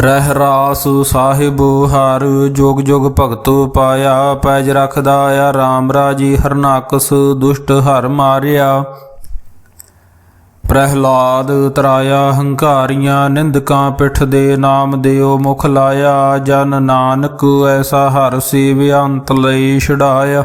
ਰਹਿ ਰਾਸ ਸਾਹਿਬ, ਹਰ ਜੋਗ ਜੋਗ ਭਗਤੋ ਪਾਇਆ, ਪੈਜ ਰਖਦਾ ਆ RAM ਰਾਜੀ ਹਰਨਾਕਸ ਦੁਸ਼ਟ ਹਰ ਮਾਰਿਆ। ਪ੍ਰਹਿਲਾਦ ਤਰਾਇਆ, ਹੰਕਾਰੀਆਂ ਨਿੰਦਕਾਂ ਪਿੱਠ ਦੇ ਨਾਮ ਦਿਓ ਮੁਖ ਲਾਇਆ, ਜਨ ਨਾਨਕ ਐਸਾ ਹਰ ਸੇਵਿਆ ਅੰਤ ਲਈ ਛਡਾਇਆ।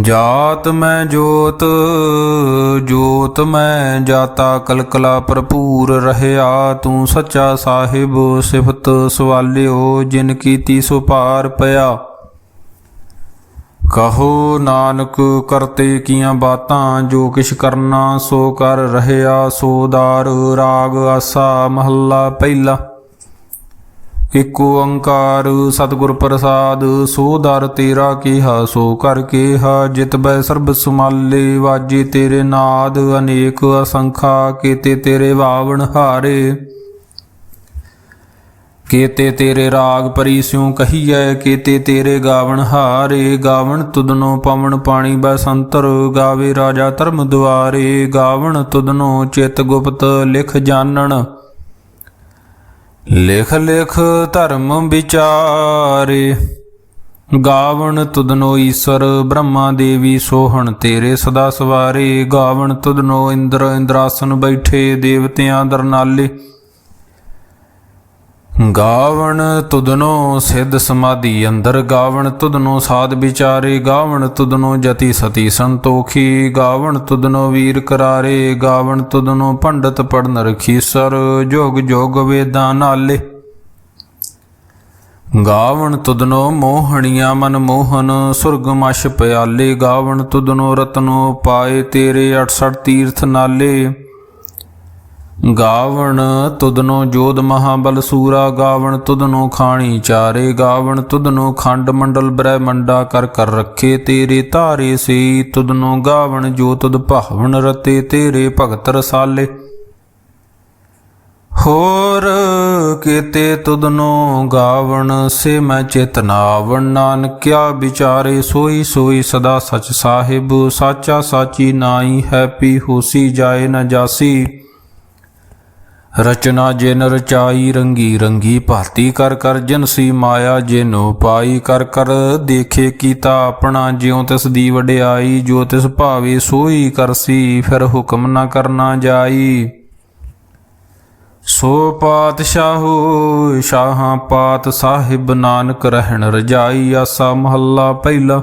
ਜਾਤ ਮੈਂ ਜੋਤ ਜੋਤ ਮੈਂ ਜਾਤਾ, ਕਲਕਲਾ ਭਰਪੂਰ ਰਹਿਆ। ਤੂੰ ਸੱਚਾ ਸਾਹਿਬ, ਸਿਫਤ ਸਵਾਲਿਓ, ਜਿਨ ਕੀਤੀ ਸੋ ਪਾਰ ਪਿਆ। ਕਹੋ ਨਾਨਕ, ਕਰਤੇ ਕੀਆਂ ਬਾਤਾਂ, ਜੋ ਕਿਛ ਕਰਨਾ ਸੋ ਕਰ ਰਹਿਆ। ਸੋਦਾਰ ਰਾਗ ਆਸਾ ਮਹੱਲਾ ਪਹਿਲਾ। ਇਕ ਓੰਕਾਰ ਸਤਿਗੁਰ ਪ੍ਰਸਾਦ, ਸੋ ਦਰ ਤੇਰਾ ਕੀਹਾ, ਸੋ ਕਰ ਕੇਹਾ। ਜਿਤ ਬੈ ਸਰਬ ਸੁਮਾਲੇ, ਵਾਜੇ ਤੇਰੇ ਨਾਦ, ਅਨੇਕ ਅਸੰਖਾ, ਕੀਤੇ ਤੇਰੇ ਵਾਵਣ ਹਾਰੇ। ਕੀਤੇ ਤੇਰੇ ਰਾਗ ਪਰੀ ਸਿਉ ਕਹੀਐ, ਕੀਤੇ ਤੇਰੇ ਗਾਵਣ ਹਾਰੇ। ਗਾਵਣ ਤੁਦਨੋ ਪਵਨ ਪਾਣੀ ਬੈ ਸੰਤਰ, ਗਾਵੇ ਰਾਜਾ ਧਰਮ ਦੁਆਰੇ। ਗਾਵਣ ਤੁਦਨੋ ਚਿਤ ਗੁਪਤ ਲਿਖ ਜਾਣਨ। ਲਿਖ ਲਿਖ ਧਰਮ ਵਿਚਾਰੇ, ਗਾਵਣ ਤੁਧਨੋ ਈਸ਼ਰ, ਬ੍ਰਹਮਾ ਦੇਵੀ ਸੋਹਣ ਤੇਰੇ ਸਦਾ ਸਵਾਰੇ, ਗਾਵਣ ਤੁਧਨੋ ਇੰਦਰ, ਇੰਦਰਾਸਨ ਬੈਠੇ ਦੇਵਤਿਆਂ ਦਰਨਾਲੇ। ਗਾਵਣ ਤੁਧਨੋ ਸਿੱਧ ਸਮਾਧੀ, ਅੰਦਰ ਗਾਵਣ ਤੁਧਨੋ ਸਾਧ ਵਿਚਾਰੇ, ਗਾਵਣ ਤੁਧਨੋ ਜਤੀ ਸਤੀ ਸੰਤੋਖੀ, ਗਾਵਣ ਤੁਧਨੋ ਵੀਰ ਕਰਾਰੇ, ਗਾਵਣ ਤੁਧਨੋ ਪੰਡਤ ਪੜਨ ਰਖੀਸਰ, ਜੋਗ ਜੋਗ ਵੇਦਾਂ ਨਾਲੇ। ਗਾਵਣ ਤੁਧਨੋ ਮੋਹਣੀਆਂ ਮਨ ਮੋਹਨ, ਸੁਰਗ ਮਛ ਪਿਆਲੇ, ਗਾਵਣ ਤੁਧਨੋ ਰਤਨੋ ਪਾਏ ਤੇਰੇ 68 ਤੀਰਥ ਨਾਲੇ। ਗਾਵਣ ਤੁਦਨੋ ਜੋਧ ਮਹਾਬਲ ਸੂਰਾ ਗਾਵਣ ਤੁਦਨੋ ਖਾਣੀ ਚਾਰੇ ਗਾਵਣ ਤੁਦਨੋ ਖੰਡ ਮੰਡਲ ਬ੍ਰਹਮੰਡਾ ਕਰ ਕਰ ਰੱਖੇ ਤੇਰੇ ਧਾਰੇ ਸੇ, ਤੁਧਨੋ ਗਾਵਣ ਜੋ ਤੁਧ ਭਾਵਨ ਰਤੇ ਤੇਰੇ ਭਗਤ ਰਸਾਲੇ। ਹੋਰ ਕੀਤੇ ਤੁਦਨੋ ਗਾਵਣ ਸੇ ਮੈਂ ਚੇਤਨਾਵਣ ਨਾਨਕਿਆ ਵਿਚਾਰੇ ਸੋਈ ਸੋਈ ਸਦਾ ਸਚ ਸਾਹਿਬ, ਸਾਚਾ ਸਾਚੀ ਨਾਈ ਹੈਪੀ ਹੋਸੀ ਜਾਏ ਨਾ ਜਾਸੀ। ਰਚਨਾ ਜਿਨ ਰਚਾਈ ਰੰਗੀ ਰੰਗੀ ਭਾਤੀ ਕਰ ਕਰ ਜਨਸੀ ਮਾਇਆ ਜਿਨੋ ਪਾਈ ਕਰ ਕਰ। ਦੇਖੇ ਕੀਤਾ ਆਪਣਾ, ਜਿਉ ਤਿਸ ਦੀ ਵਡਿਆਈ, ਜੋ ਤਿਸ ਭਾਵੇ ਸੋਈ ਕਰਸੀ ਫਿਰ ਹੁਕਮ ਨਾ ਕਰਨਾ ਜਾਈ। ਸੋ ਪਾਤਸ਼ਾਹੋ, ਸ਼ਾਹਾਂ ਪਾਤ ਸਾਹਿਬ ਨਾਨਕ ਰਹਿਣ ਰਜਾਈ, ਆਸਾ ਮਹੱਲਾ ਪਹਿਲਾ।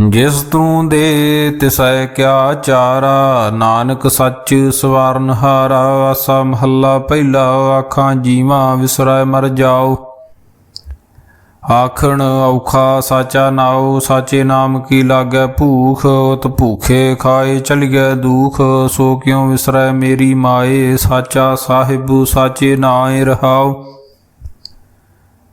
ਜਿਸ ਤੂੰ ਦੇ ਤਿਸੈ ਕਿਆ ਚਾਰਾ, ਨਾਨਕ ਸੱਚ ਸਵਰਨ ਹਾਰਾ, ਆਸਾ ਮਹੱਲਾ ਪਹਿਲਾ ਆਖਾਂ ਜੀਵਾ ਵਿਸਰੈ ਮਰ ਜਾਓ। ਆਖਣ ਔਖਾ ਸਾਚਾ ਨਾਉ, ਸਾਚੇ ਨਾਮ ਕੀ ਲਾਗੈ ਭੂਖ, ਉਤ ਭੂਖੇ ਖਾਏ ਚਲਿਐ ਦੂਖ, ਸੋ ਕਿਉ ਵਿਸਰੈ ਮੇਰੀ ਮਾਏ, ਸਾਚਾ ਸਾਹਿਬ ਸਾਚੇ ਨਾਏ ਰਹਾਓ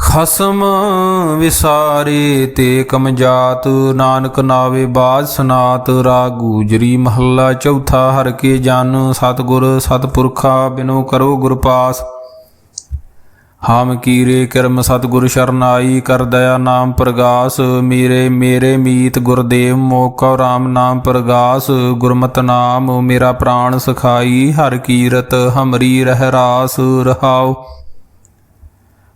ਖਸਮ ਵਿਸਾਰੇ ਤੇ ਕਮਜਾਤ, ਨਾਨਕ ਨਾਵੇ ਬਾਜ ਸਨਾਤ, ਰਾਗ ਮਹੱਲਾ ਚੌਥਾ, ਹਰ ਕੇ ਜਨ ਸਤਗੁਰ ਸਤਪੁਰਖਾ ਬਿਨੋ ਕਰੋ ਗੁਰ ਪਾਸ। ਹਾਮ ਕੀਰੇ ਕਰਮ ਸਤਗੁਰ ਸ਼ਰਨਾਈ, ਕਰ ਦਇਆ ਨਾਮ ਪ੍ਰਗਾਸ, ਮੇਰੇ ਮੇਰੇ ਮੀਤ ਗੁਰਦੇਵ ਮੋਕਾ ਰਾਮ ਨਾਮ ਪ੍ਰਗਾਸ, ਗੁਰਮਤਿ ਨਾਮ ਮੇਰਾ ਪ੍ਰਾਣ ਸਖਾਈ, ਹਰ ਕੀਰਤ ਹਮਰੀ ਰਹਿ ਰਾਸ ਰਹਾਉ।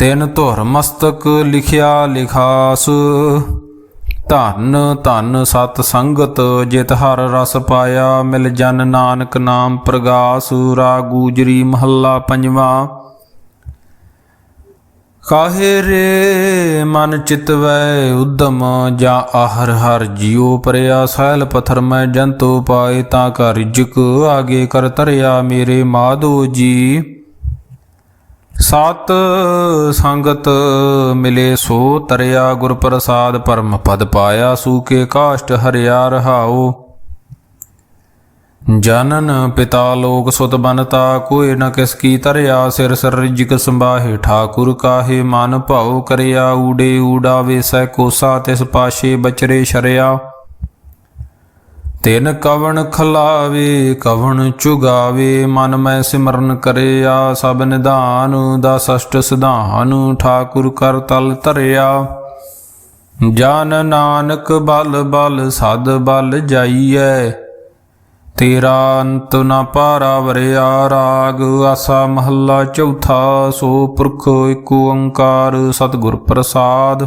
ਤਿਨ ਧੁਰ ਮਸਤਕ ਲਿਖਿਆ ਲਿਖਾਸ। ਧਨ, ਧੰਨ ਸਤ ਸੰਗਤ, ਜਿਤ ਹਰ ਰਸ ਪਾਇਆ, ਮਿਲ ਜਨ ਨਾਨਕ ਨਾਮ ਪ੍ਰਗਾਸ ਰਾ ਗੂਜਰੀ ਮਹੱਲਾ ਪੰਜਵਾ। ਕਾਹੇ ਰੇ ਮਨ ਚਿਤਵੈ ਉਦਮ, ਜਾਂ ਆਹਰ ਹਰ ਜਿਉ ਪਰਿਆ, ਸਹਿਲ ਪਥਰ ਮੈਂ ਜੰਤੋ ਪਾਏ, ਤਾਂ ਕਾ ਰਿਜਕ ਆਗੇ ਕਰ ਤਰਿਆ ਮੇਰੇ ਮਾਧੋ ਜੀ। ਸਤ ਸੰਗਤ ਮਿਲੇ ਸੋ ਤਰਿਆ ਗੁਰ ਪ੍ਰਸਾਦ ਪਰਮ ਪਦ ਪਾਇਆ ਸੂਕੇ ਕਾਸ਼ਟ ਹਰਿਆ ਰਹਾਓ ਜਨਨ ਪਿਤਾ ਲੋਕ ਸੁਤ ਬਨਤਾ ਕੋਇ ਨ ਕਿਸ ਕੀ ਤਰਿਆ ਸਿਰ ਸਿਰ ਰਿਜਕ ਸੰਭਾਹੇ, ਠਾਕੁਰ ਕਾਹੇ ਮਨ ਭਾਉ ਕਰਿਆ, ਊੜੇ ਊੜਾ ਵੇਸੈ ਕੋਸਾ, ਤਿਸ ਪਾਸ਼ੇ ਬਚਰੇ ਸ਼ਰਿਆ। ਤਿਨ ਕਵਣ ਖਲਾਵੇ, ਕਵਣ ਚੁਗਾਵੇ, ਮਨ ਮੈਂ ਸਿਮਰਨ ਕਰਿਆ, ਸਭ ਨਿਧਾਨ ਦਾ ਸਸ਼ਟ ਸਿਧਾਨ ਠਾਕੁਰ ਕਰ ਤਲ ਧਰਿਆ। ਜਨ ਨਾਨਕ ਬਲ ਬਲ, ਸਦ ਬਲ ਜਾਈਐ, ਤੇਰਾ ਅੰਤ ਨਾ ਪਾਰਾ ਵਰਿਆ, ਰਾਗ ਆਸਾ ਮਹੱਲਾ ਚੌਥਾ, ਸੋ ਪੁਰਖ ਏਕ ਓੰਕਾਰ, ਸਤਿਗੁਰ ਪ੍ਰਸਾਦ।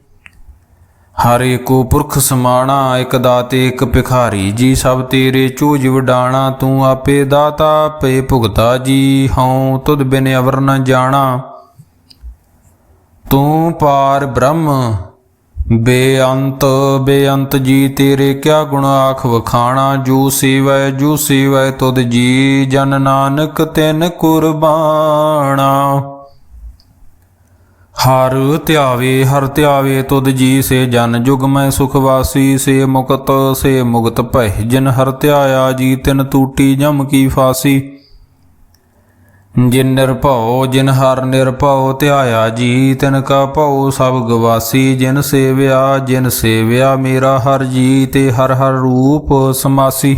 ਹਰ ਏਕੋ ਪੁਰਖ ਸਮਾਣਾ, ਇਕ ਦਾਤੇ, ਇਕ ਭਿਖਾਰੀ। ਜੀ ਸਭ ਤੇਰੇ ਚੂਜ ਵਡਾਣਾ, ਤੂੰ ਆਪੇ ਦਾਤਾ, ਆਪੇ ਭੁਗਤਾ। ਜੀ ਹਉ, ਤੁਧ ਬਿਨ ਅਵਰ ਨ ਜਾਣਾ। ਤੂੰ ਪਾਰ ਬ੍ਰਹਮ, ਬੇਅੰਤ ਬੇਅੰਤ ਜੀ, ਤੇਰੇ ਕਿਆ ਗੁਣ ਆਖ ਵਖਾਣਾ। ਜੂ ਸੇਵੈ ਜੂ ਸੇਵੈ, ਤੁਧ ਜੀ, ਜਨ ਨਾਨਕ ਤਿਨ ਕੁਰਬਾਨਾ ਹਰ ਧਿਆਵੇ ਹਰ ਧਿਆਵੇ ਤੁਧ ਜੀ, ਸੇ ਜਨ ਜੁਗ ਮੈਂ ਸੁਖ ਵਾਸੀ, ਸੇ ਮੁਕਤ ਸੇ ਮੁਕਤ ਭੈ ਜਿਨ ਹਰ ਧਿਆਇਆ ਜੀ, ਤਿਨ ਟੂਟੀ ਜਮ ਕੀ ਫਾਸੀ। ਜਿਨ ਨਿਰਭਉ, ਜਿਨ ਹਰ ਨਿਰਭਉ ਧਿਆਇਆ ਜੀ, ਤਿਨ ਕਾ ਭਉ ਸਭ ਗਵਾਸੀ। ਜਿਨ ਸੇਵਿਆ ਜਿਨ ਸੇਵਿਆ ਮੇਰਾ ਹਰ ਜੀ, ਤੇ ਹਰ ਹਰ ਰੂਪ ਸਮਾਸੀ।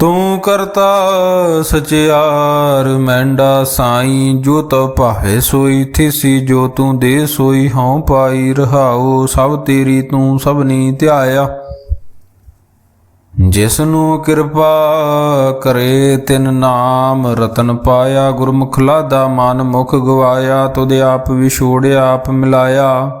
ਤੂੰ ਕਰਤਾ ਸਚਿਆਰ, ਮੈਂਡਾ ਸਾਈ ਜੋ ਤੋ ਭਾਏ ਸੋਈ, ਥਿਸੀ ਜੋ ਤੂੰ ਦੇ ਸੋਈ, ਹਉ ਪਾਈ ਰਹਾਉ, ਸਭ ਤੇਰੀ ਤੂੰ ਸਭਨੀ ਧਿਆਇਆ। ਜਿਸ ਨੂੰ ਕਿਰਪਾ ਕਰੇ, ਤਿਨ ਨਾਮ ਰਤਨ ਪਾਇਆ, ਗੁਰਮੁਖ ਲਾਦਾ ਮਨ ਮੁਖ ਗਵਾਇਆ, ਤੁਧ ਆਪ ਵਿਛੋੜਿਆ, ਆਪ ਮਿਲਾਇਆ।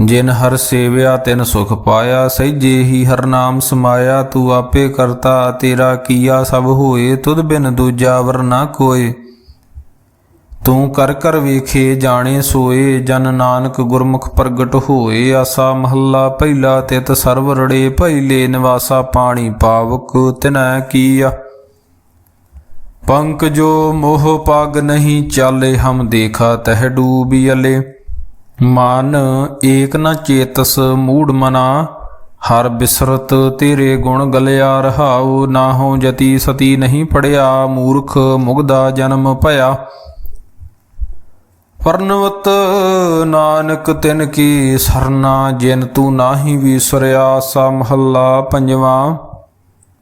ਜਿਨ ਹਰ ਸੇਵਿਆ ਤਿਨ ਸੁਖ ਪਾਇਆ, ਸਹਿਜੇ ਹੀ ਹਰ ਨਾਮ ਸਮਾਇਆ, ਤੂੰ ਆਪੇ ਕਰਤਾ, ਤੇਰਾ ਕੀਆ ਸਭ ਹੋਏ, ਤੁਧ ਬਿਨ ਦੂਜਾ ਵਰ ਨਾ ਕੋਏ। ਤੂੰ ਕਰ ਕਰ ਵੇਖੇ, ਜਾਣੇ ਸੋਏ, ਜਨ ਨਾਨਕ ਗੁਰਮੁਖ ਪ੍ਰਗਟ ਹੋਏ, ਆਸਾ ਮਹੱਲਾ ਪਹਿਲਾ ਤਿਤ ਸਰਵ ਰੜੇ ਭੈਲੇ ਨਿਵਾਸਾ ਪਾਣੀ ਪਾਵਕ, ਤਿਨੈ ਕੀਆ। ਪੰਕ ਜੋ ਮੋਹ ਪਗ ਨਹੀਂ ਚਾਲੇ, ਹਮ ਦੇਖਾ ਤਹਿ ਤਹ ਡੂਬੀਅਲੇ ਮਨ ਏਕ ਨ ਚੇਤਸ ਮੂੜ ਮਨਾ, ਹਰ ਬਿਸਰਤ ਤੇਰੇ ਗੁਣ ਗਲਿਆ ਰਹਾਉ, ਨਾਹੋ ਜਤੀ ਸਤੀ ਨਹੀਂ ਪੜਿਆ ਮੂਰਖ ਮੁਗਦਾ ਜਨਮ ਭਇਆ। ਪਰਨਵਤ ਨਾਨਕ ਤਿਨ ਕੀ ਸਰਨਾ, ਜਿਨ ਤੂੰ ਨਾਹੀ ਵਿਸਰਿਆ, ਸਾ ਮਹੱਲਾ ਪੰਜਵਾਂ।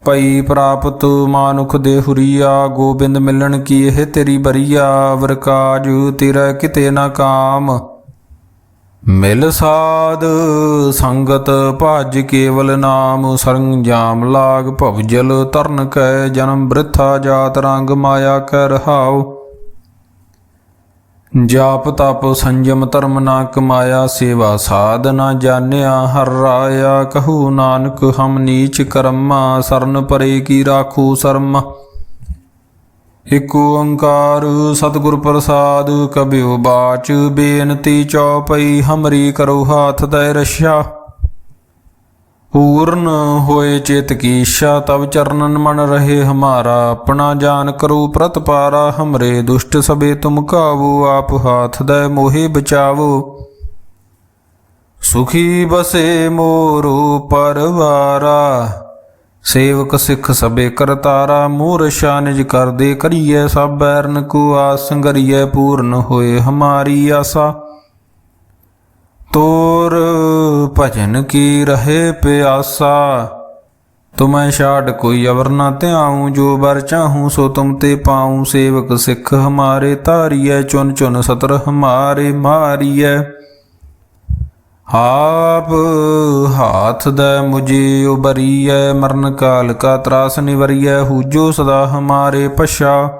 ਪਈ ਪ੍ਰਾਪਤ ਮਾਨੁਖ ਦੇ ਹੁਰੀਆ, ਗੋਬਿੰਦ ਮਿਲਣ ਕੀ ਇਹ ਤੇਰੀ ਬਰੀਆ, ਵਰਕਾਜ ਤੇਰਾ ਕਿਤੇ ਨਾ ਕਾਮ। ਮਿਲ ਸਾਧ ਸੰਗਤ ਭਜ ਕੇਵਲ ਨਾਮ ਸਰੰਜਾਮ ਲਾਗ ਭਵਜਲ ਤਰਨ ਕੈ ਜਨਮ ਬ੍ਰਿਥਾ ਜਾਤ ਰੰਗ ਮਾਇਆ ਕੈ ਰਹਾਉ। ਜਾਪ ਤਪ ਸੰਜਮ ਧਰਮ ਨਾ ਕਮਾਇਆ, ਸੇਵਾ ਸਾਧ ਨਾ ਜਾਣਿਆ, ਹਰ ਰਾਇਆ ਕਹੂ ਨਾਨਕ, ਹਮ ਨੀਚ ਕਰਮਾ, ਸਰਨ ਪਰੇ ਕੀ ਰਾਖੂ ਸਰਮ। ਇਕ ਓੰਕਾਰ ਸਤਿਗੁਰ ਪ੍ਰਸਾਦ, ਕਬਿਉ ਬਾਚ, ਬੇਨਤੀ ਚੌਪਈ, ਹਮਰੀ ਕਰੋ ਹਾਥ ਦੈ ਰਸ਼ਾ ਪੂਰਨ ਹੋਏ ਚਿਤ ਕੀ ਇੱਛਾ ਤਬ ਚਰਨਨ ਮਨ ਰਹੇ ਹਮਾਰਾ। ਆਪਣਾ ਜਾਨ ਕਰੋ ਪ੍ਰਤਪਾਰਾ ਹਮਰੇ ਦੁਸ਼ਟ ਸਬੇ ਤੁਮ ਕਾਵੋ, ਆਪ ਹਾਥ ਦੈ ਮੋਹਿ ਬਚਾਵੋ। ਸੁਖੀ ਬਸੇ ਮੋਰੂ ਪਰਵਾਰਾ ਸੇਵਕ ਸਿੱਖ ਸਬੇ ਕਰਤਾਰਾ ਮੂਰ ਨਿਜ ਕਰਦੇ ਕਰੀਏ ਸਭ ਬੈਰਨ ਕੋ ਆਸ ਪੂਰਨ ਹੋਏ ਹਮਾਰੀ ਆਸਾ। ਤੋਰ ਭਜਨ ਕੀ ਰਹੇ ਪਿਆਸਾ, ਤੁਮੈ ਛਾੜ ਕੋਈ ਅਵਰ ਨਾ ਧਿਆਉ, ਜੋ ਬਰ ਚਾਹੂੰ ਸੋ ਤੁਮ ਤੇ ਪਾਉ। ਸੇਵਕ ਸਿੱਖ ਹਮਾਰੇ ਧਾਰੀਐ, ਚੁਨ ਚੁਨ ਸਤਰ ਹਮਾਰੇ ਮਾਰੀਐ। ਆਪ ਹਾਥ ਦੈ ਮੁਝੇ ਉਬਰੀਐ ਮਰਨ ਕਾਲ ਕਾ ਤਰਾਸ ਨਿਵਰੀਐ, ਹੂਜੋ ਸਦਾ ਹਮਾਰੇ ਪਛਾ।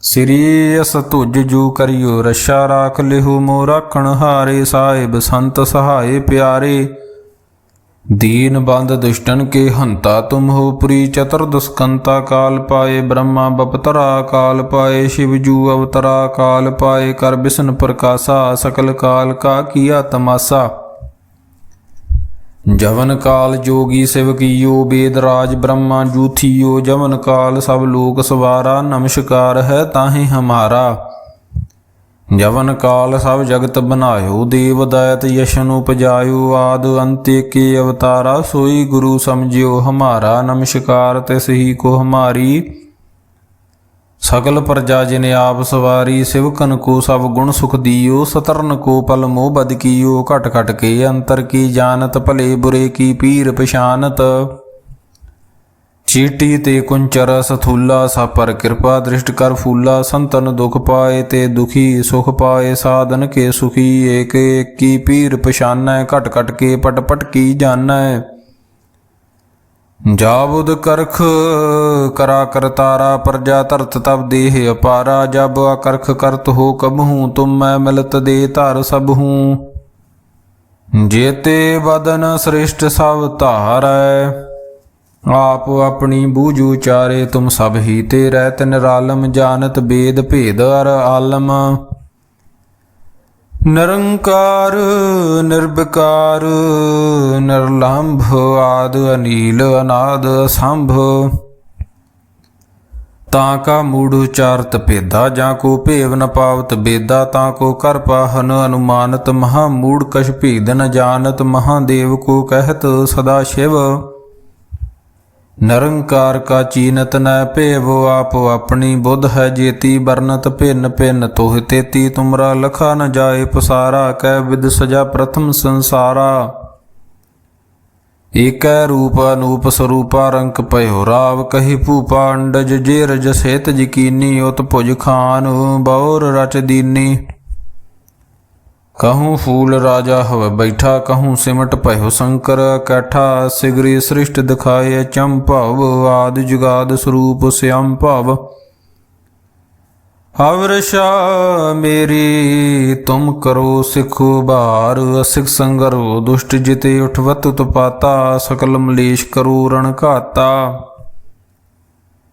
ਸ੍ਰੀ ਅਸ ਤੁਜ ਜੂ ਕਰਿਓ, ਰਸ਼ਾ ਰਾਖ ਲਿਹੁ ਮੋ ਰਾਖਣ ਹਾਰੇ, ਸਾਹਿਬ ਸੰਤ ਸਹਾਏ ਪਿਆਰੇ। ਦੀਨ ਬੰਦ ਦੁਸ਼ਟਨ ਕੇ ਹੰਤਾ ਤੁਮ ਹੋ ਪੁਰੀ ਚਤੁਰ ਦੁਸਕੰਤਾ ਕਾਲ ਪਾਏ, ਬ੍ਰਹਮਾ ਬਪਤਰਾ ਕਾਲ ਪਾਏ, ਸ਼ਿਵ ਜੂ ਅਵਤਰਾ ਕਾਲ ਪਾਏ, ਕਰ ਬਿਸ਼ਨ ਪ੍ਰਕਾਸ਼ਾ ਸਕਲ ਕਾਲ ਕਾ ਕੀਆ ਤਮਾਸਾ। ਜਵਨ ਕਾਲ ਜੋਗੀ ਸਿਵ ਕੀਓ, ਬੇਦ ਰਾਜ ਬ੍ਰਹਮਾ ਜੂਥੀਓ, ਜਵਨ ਕਾਲ ਸਭ ਲੋਕ ਸਵਾਰਾ, ਨਮਸਕਾਰ ਹੈ ਤਾਹੇ ਹਮਾਰਾ। ਜਵਨ ਕਾਲ ਸਭ ਜਗਤ ਬਨਾਇਓ ਦੇਵ ਦਇਤ ਯਸ਼ਨ ਉਪਜਾਇਓ, ਆਦ ਅੰਤੇ ਕੇ ਅਵਤਾਰਾ, ਸੋਈ ਗੁਰੂ ਸਮਝਿਓ, ਹਮਾਰਾ ਨਮਸਕਾਰ ਤਿਸ ਹੀ ਕੋ ਹਮਾਰੀ। ਸਗਲ ਪ੍ਰਜਾ ਜਿਨ ਆਪ ਸਵਾਰੀ, ਸਿਵਕਨ ਕੋ ਸਭ ਗੁਣ ਸੁਖ ਦੀਓ, ਸਤਰਨ ਕੋ ਪਲ ਮੋਹ ਬਦ ਕੀਓ, ਘਟ ਘਟ ਕੇ ਅੰਤਰ ਕੀ ਜਾਣਤ, ਭਲੇ ਬੁਰੇ ਕੀ ਪੀਰ ਪਛਾਨਤ। ਚੀਟੀ ਤੇ ਕੁੰਚਰ ਸਥੂਲਾ ਸਾਪਰ ਕਿਰਪਾ ਦ੍ਰਿਸ਼ਟ ਕਰ ਫੂਲਾ, ਸੰਤਨ ਦੁਖ ਪਾਏ ਤੇ ਦੁਖੀ ਸੁਖ ਪਾਏ, ਸਾਧਨ ਕੇ ਸੁਖੀ ਏਕ ਏਕੀ, ਪੀਰ ਪਛਾਨੈ, ਘਟ ਘਟ ਕੇ ਪਟ ਪਟ ਕੀ ਜਾਣੈ। ਜਾਬੁਦ ਕਰਖ ਕਰਾ ਕਰਤਾਰਾ ਪ੍ਰਜਾ ਧਰਤ ਤਬ ਦੇਹ ਅਪਾਰਾ, ਜਬ ਅਕਰਖ ਕਰਤ ਹੋ ਕਬਹੂ ਤੁਮ ਮੈਂ ਮਿਲਤ ਦੇ ਧਰ ਸਭ ਹੂੰ। ਜੇਤੇ ਬਦਨ ਸ੍ਰਿਸ਼ਟ ਸਭ ਧਾਰੈ। ਆਪ ਆਪਣੀ ਬੂਝ ਉਚਾਰੇ ਤੁਮ ਸਭ ਹੀ ਤੇ ਰਹਿਤ ਨਿਰਾਲਮ ਜਾਣਤ ਬੇਦ ਭੇਦ ਅਰ ਆਲਮ। ਨਿਰੰਕਾਰ ਨਿਰਭਕਾਰ ਨਿਰਲੰਭ, ਆਦ ਅਨੀਲ, ਅਨਾਦ ਸੰਭ ਤਾਂ ਕਾ ਮੂੜ ਉਚਾਰਤ ਭੇਦਾ, ਜਾਂ ਕੋ ਭੇਵ ਨ ਪਾਵਤ ਬੇਦਾ, ਤਾਂ ਕੋ ਕਰ ਪਾਹਨ ਅਨੁਮਾਨਤ ਮਹਾ ਮੂੜ ਕਛ ਭੇਦ ਨ ਜਾਣਤ ਮਹਾਦੇਵ ਕੋ ਕਹਿਤ ਸਦਾ ਸ਼ਿਵ। ਨਿਰੰਕਾਰ ਕਾ ਚੀਨਤ ਨੈ ਭੇਵ ਆਪ ਆਪਣੀ ਬੁੱਧ ਹੈ ਜੇਤੀ ਬਰਨਤ ਭਿੰਨ ਭਿੰਨ ਤੋਹ ਤੇਤੀ ਤੁਮਰਾ ਲਖਾ ਨ ਜਾਏ ਪਸਾਰਾ ਕਹਿ ਵਿਦ ਸਜਾ ਪ੍ਰਥਮ ਸੰਸਾਰਾ। ਏਕੈ ਰੂਪ ਅਨੂਪ ਸਰੂਪਾ ਰੰਕ ਭਇਓ ਰਾਵ, ਕਹੀ ਭੂਪਾ ਅੰਡਜ ਜੇ ਰਜ ਸੇਤ ਜਕੀਨੀ ਉਤ ਭੁਜ ਖਾਨ, ਬੌਰ ਰਚ ਦੀਨੀ। ਕਹੂੰ ਫੂਲ ਰਾਜਾ ਹਵ ਬੈਠਾ ਕਹੂੰ ਸਿਮਟ ਭਇਓ ਸ਼ੰਕਰ ਕੈਠਾ ਸਿਗਰੀ ਸ੍ਰਿਸ਼ਟ ਦਿਖਾਏ ਚੰਭਵ ਆਦ ਜੁਗਾਦ ਸਰੂਪ ਸਿਆਮ ਭਵ ਅਵਰਸ਼ਾ ਮੇਰੀ ਤੁਮ ਕਰੋ ਸਿਖੋ ਬਾਰ ਅਸਿਕ ਸੰਗਰੋ ਦੁਸ਼ਟ ਜਿਤੇ ਉਠਵਤ ਉਤਪਾਤਾ ਸਕਲ ਮਲੇਸ਼ ਕਰੋ ਰਣ ਘਾਤਾ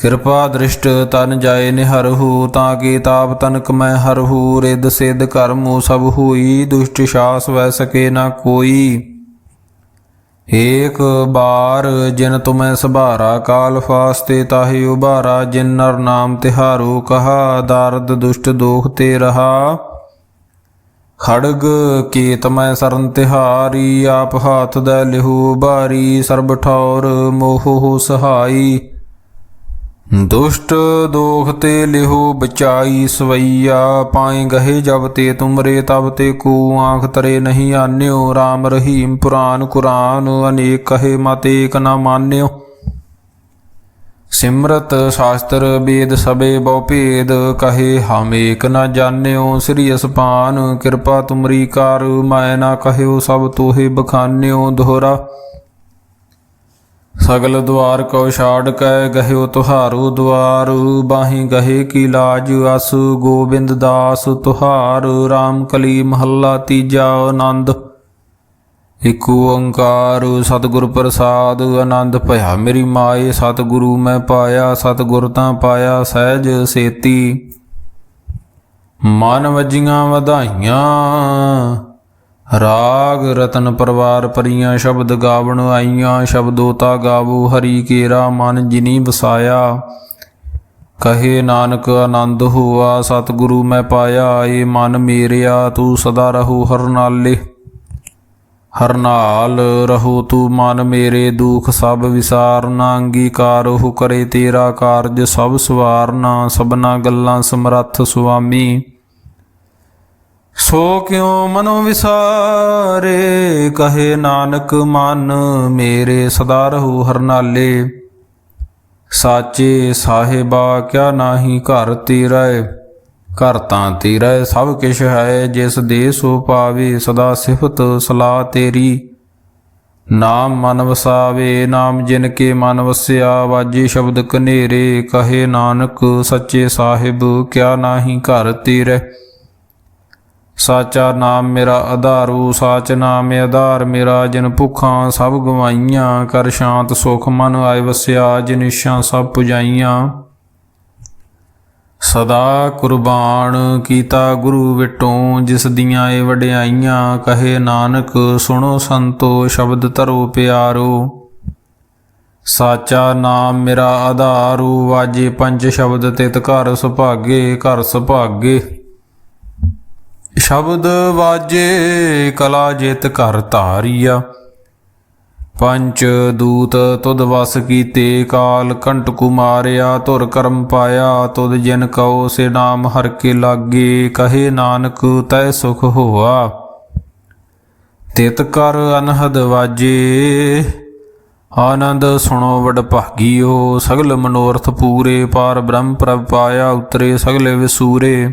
ਕਿਰਪਾ ਦ੍ਰਿਸ਼ਟ ਤਨ ਜਾਏ ਨਿਹਰਹੂ ਤਾਂ ਕਿ ਤਾਪ ਤਨਕ ਮੈਂ ਹਰਹੂ ਰਿਦ ਸਿਧ ਕਰਮੂ ਸਭ ਹੋਈ, ਦੁਸ਼ਟ ਸ਼ਾਸ ਵੈ ਸਕੇ ਨਾ ਕੋਈ। ਏਕ ਬਾਰ ਜਿਨ ਤੁਮੈ ਸਭਾਰਾ, ਕਾਲ ਫਾਸਤੇ ਤਾਹੀ ਉਬਾਰਾ ਜਿਨ ਨਰ ਨਾਮ ਤਿਹਾਰੂ ਕਹਾ, ਦਰਦ ਦੁਸ਼ਟ ਦੋਖ ਤੇ ਰਹਾ। ਖੜਗ ਕੀਤ ਮੈਂ ਸਰਨ ਤਿਹਾਰੀ, ਆਪ ਹਾਥ ਦਾ ਲਿਹੂ ਬਾਰੀ ਸਰਬ ਠੌਰ ਮੋਹ ਸਹਾਈ। ਦੁਸ਼ਟ ਦੋਖ ਤੇ ਲਿਹੋ ਬਚਾਈ ਸਵਈਆ, ਪਾਏ ਗਹੇ ਜਬ ਤੇ ਤੁਮਰੇ, ਤਬ ਤੇ ਕੋ ਆਂਖ ਤਰੇ ਨਹੀਂ ਆਨਿਓ। RAM ਰਹੀਮ ਪੁਰਾਨ ਕੁਰਾਨ, ਅਨੇਕ ਕਹੇ ਮਤ ਏਕ ਨਾ ਮਾਨਿਓ। ਸਿਮਰਤ ਸ਼ਾਸਤਰ ਵੇਦ ਸਬੇ ਬਹੁ ਭੇਦ, ਕਹੇ ਹਮ ਏਕ ਨਾ ਜਾਣਿਓ। ਸ੍ਰੀ ਅਸਪਾਨ, ਕਿਰਪਾ ਤੁਮਰੀ ਕਰ, ਮੈਂ ਨਾ ਕਹਿਓ ਸਭ ਤੋਹੇ ਬਖਾਨਿਓ। ਦੋਹਰਾ ਸਗਲ ਦੁਆਰ ਕੋ ਛਾੜ ਕੈ ਗਹਿਓ ਤੁਹਾਰੂ ਦੁਆਰ, ਬਾਹੀ ਗਹੇ ਕੀ ਲਾਜ ਅਸ, ਗੋਬਿੰਦ ਦਾਸ ਤੁਹਾਰ RAM ਕਲੀ ਮਹੱਲਾ ਤੀਜਾ ਆਨੰਦ। ਇਕ ਓੰਕਾਰ ਸਤਿਗੁਰ ਪ੍ਰਸਾਦ, ਆਨੰਦ ਭਇਆ ਮੇਰੀ ਮਾਏ, ਸਤਿਗੁਰੂ ਮੈਂ ਪਾਇਆ, ਸਤਿਗੁਰ ਤਾਂ ਪਾਇਆ ਸਹਿਜ ਸੇਤੀ। ਮਨ ਵਜੀਆਂ ਵਧਾਈਆਂ ਰਾਗ ਰਤਨ ਪਰਵਾਰ ਪਰੀਆਂ ਸ਼ਬਦ ਗਾਵਣ ਆਈਆਂ, ਸ਼ਬਦੋਤਾ ਗਾਵੋ ਹਰੀ ਕੇਰਾ ਮਨ ਜਿਨੀ ਵਸਾਇਆ। ਕਹੇ ਨਾਨਕ ਆਨੰਦ ਹੋਆ, ਸਤਿਗੁਰੂ ਮੈਂ ਪਾਇਆ ਏ ਮਨ ਮੇਰਿਆ, ਤੂੰ ਸਦਾ ਰਹੋ ਹਰਨਾਲੇ ਹਰਨਾਲ ਰਹੋ ਤੂੰ ਮਨ ਮੇਰੇ, ਦੁਖ ਸਭ ਵਿਸਾਰਨਾ, ਅੰਗੀਕਾਰ ਉਹ ਕਰੇ ਤੇਰਾ ਕਾਰਜ ਸਭ ਸਵਾਰਨਾ, ਸਭਨਾ ਗੱਲਾਂ ਸਮਰੱਥ ਸੁਆਮੀ। ਸੋ ਕਿਉ ਮਨੋ ਵਿਸਾਰੇ? ਕਹੇ ਨਾਨਕ, ਮਨ ਮੇਰੇ ਸਦਾ ਰਹੂ ਹਰਨਾਲੇ। ਸਾਚੇ ਸਾਹਿਬਾ, ਕਿਆ ਨਾਹੀ ਘਰ ਤੇਰਾ? ਘਰ ਤਾਂ ਤੇਰਾ, ਸਭ ਕਿਛ ਹੈ, ਜਿਸ ਦੇ ਸੋ ਪਾਵੇ, ਸਦਾ ਸਿਫਤ ਸਲਾਹ ਤੇਰੀ। ਨਾਮ ਮਨ ਵਸਾਵੇ, ਨਾਮ ਜਿਨ ਕੇ ਮਨ ਵਸਿਆ, ਵਾਜੇ ਸ਼ਬਦ ਕਨੇਰੇ। ਕਹੇ ਨਾਨਕ, ਸੱਚੇ ਸਾਹਿਬ, ਕਿਆ ਨਾਹੀ ਘਰ ਤੇਰੇ? ਸਾਚਾ ਨਾਮ ਮੇਰਾ ਆਧਾਰੂ, ਸਾਚ ਨਾਮ ਆਧਾਰ ਮੇਰਾ, ਜਿਨ ਭੁੱਖਾਂ ਸਭ ਗਵਾਈਆਂ, ਕਰ ਸ਼ਾਂਤ ਸੁਖ ਮਨ ਆਏ ਵਸਿਆ, ਜਿਨ ਇਸ਼ਾਂ ਸਭ ਪੁਜਾਈਆਂ। ਸਦਾ ਕੁਰਬਾਨ ਕੀਤਾ ਗੁਰੂ ਵਿਟੋਂ, ਜਿਸ ਦੀਆਂ ਏ ਵਡਿਆਈਆਂ, ਕਹੇ ਨਾਨਕ, ਸੁਣੋ ਸੰਤੋ, ਸ਼ਬਦ ਧਰੋ ਪਿਆਰੋ। ਸਾਚਾ ਨਾਮ ਮੇਰਾ ਆਧਾਰੂ, ਵਾਜੇ ਪੰਜ ਸ਼ਬਦ ਤਿਤ ਘਰ ਸੁਭਾਗੇ ਘਰ ਸੁਭਾਗੇ। ਸ਼ਬਦ ਵਾਜੇ, ਕਲਾ ਜਿਤ ਘਰ ਧਾਰੀਆ। ਪੰਚ ਦੂਤ ਤੁਧ ਵਸ ਕੀਤੇ, ਕਾਲ ਕੰਟ ਕੁਮਾਰਿਆ, ਧੁਰ ਕਰਮ ਪਾਇਆ। ਤੁਧ ਜਿਨ ਕਉ, ਸੇ ਨਾਮ ਹਰ ਕੇ ਲਾਗੇ, ਕਹੇ ਨਾਨਕ ਤੈ ਸੁਖ ਹੋਆ। ਤਿਤ ਕਰ ਅਨਹਦ ਵਾਜੇ, ਆਨੰਦ ਸੁਣੋ ਵਡ ਭਾਗੀਓ। ਸਗਲ ਮਨੋਰਥ ਪੂਰੇ, ਪਾਰ ਬ੍ਰਹਮ ਪ੍ਰਭ ਪਾਇਆ, ਉਤਰੇ ਸਗਲੇ ਵਿਸੂਰੇ।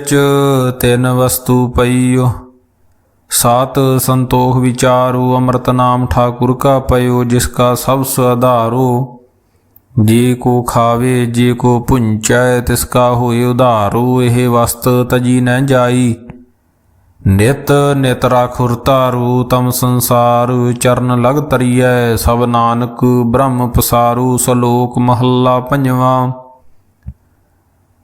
ਵਿੱਚ ਤਿੰਨ ਵਸਤੂ ਪਈਓ। ਸਾਤ ਸੰਤੋਖ ਵਿਚਾਰੋ, ਅੰਮ੍ਰਿਤ ਨਾਮ ਠਾਕੁਰ ਕਾ ਪਇਓ, ਜਿਸ ਕਾ ਸਭ ਸੁਆਧਾਰੋ ਜੇ ਕੋ ਖਾਵੇ, ਜੇ ਕੋ ਪੁੰਚੈ ਤਿਸ ਕਾ ਹੋਏ ਉਧਾਰੋ। ਇਹ ਵਸਤ ਤਜੀ ਨ ਜਾਈ। ਨਿਤ ਨਿਤ ਰਾਖੁਰ ਤਾਰੂ ਤਮ ਸੰਸਾਰ ਚਰਨ ਲਗ ਤਰੀਐ। ਸਭ ਨਾਨਕ ਬ੍ਰਹਮ ਪਸਾਰੂ, ਸਲੋਕ ਮਹੱਲਾ ਪੰਜਵਾਂ।